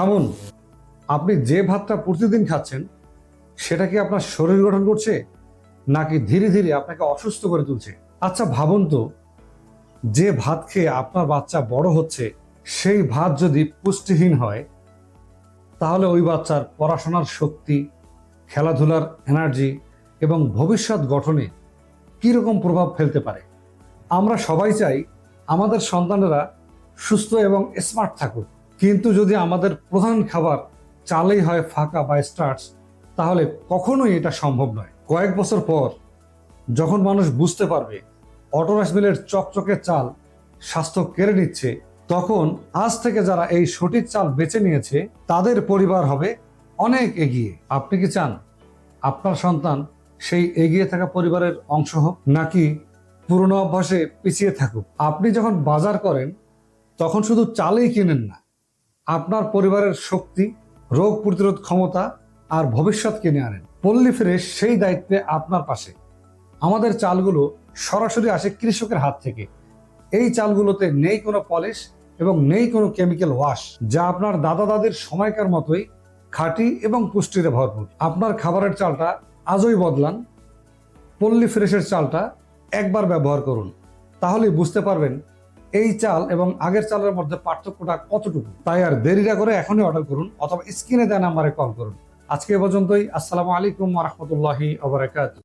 থামুন, আপনি যে ভাতটা প্রতিদিন খাচ্ছেন, সেটা কি আপনার শরীর গঠন করছে, নাকি ধীরে ধীরে আপনাকে অসুস্থ করে তুলছে? আচ্ছা ভাবুন তো, যে ভাত খেয়ে আপনার বাচ্চা বড় হচ্ছে, সেই ভাত যদি পুষ্টিহীন হয়, তাহলে ওই বাচ্চার পড়াশোনার শক্তি, খেলাধুলার এনার্জি এবং ভবিষ্যৎ গঠনে কীরকম প্রভাব ফেলতে পারে? আমরা সবাই চাই আমাদের সন্তানেরা সুস্থ এবং স্মার্ট থাকুক। কিন্তু যদি আমাদের প্রধান খাবার চালেই হয় ফাঁকা বা স্টার্চ তাহলে কখনোই এটা সম্ভব নয়। কয়েক বছর পর যখন মানুষ বুঝতে পারবে অটোরাস মিলের চকচকে চাল স্বাস্থ্য কেড়ে নিচ্ছে, তখন আজ থেকে যারা এই সঠিক চাল বেছে নিয়েছে, তাদের পরিবার হবে অনেক এগিয়ে। আপনি কি চান আপনার সন্তান সেই এগিয়ে থাকা পরিবারের অংশ হোক, নাকি পুরনো অভ্যাসে পিছিয়ে থাকুক? আপনি যখন বাজার করেন, তখন শুধু চালেই কিনেন না আপনার পরিবারের শক্তি, রোগ প্রতিরোধ ক্ষমতা আর ভবিষ্যৎ কিনে আনেন। পল্লী ফ্রেশ সেই দায়িত্বে আপনার পাশে। আমাদের চালগুলো সরাসরি আসে কৃষকের হাত থেকে। এই চালগুলোতে নেই কোনো পলিশ এবং নেই কোনো কেমিক্যাল ওয়াশ, যা আপনার দাদা দাদির সময়কার মতোই খাঁটি এবং পুষ্টিতে ভরপুর। আপনার খাবারের চালটা আজই বদলান। পল্লী ফ্রেশের চালটা একবার ব্যবহার করুন। তাহলে বুঝতে পারবেন এই চাল এবং আগের চালের মধ্যে পার্থক্যটা কতটুকু? তাই আর দেরিটা করে এখনই অর্ডার করুন অথবা স্ক্রিনে দেওয়া নাম্বারে কল করুন। আজকে এ পর্যন্তই। আসসালামু আলাইকুম রহমতুল্লাহি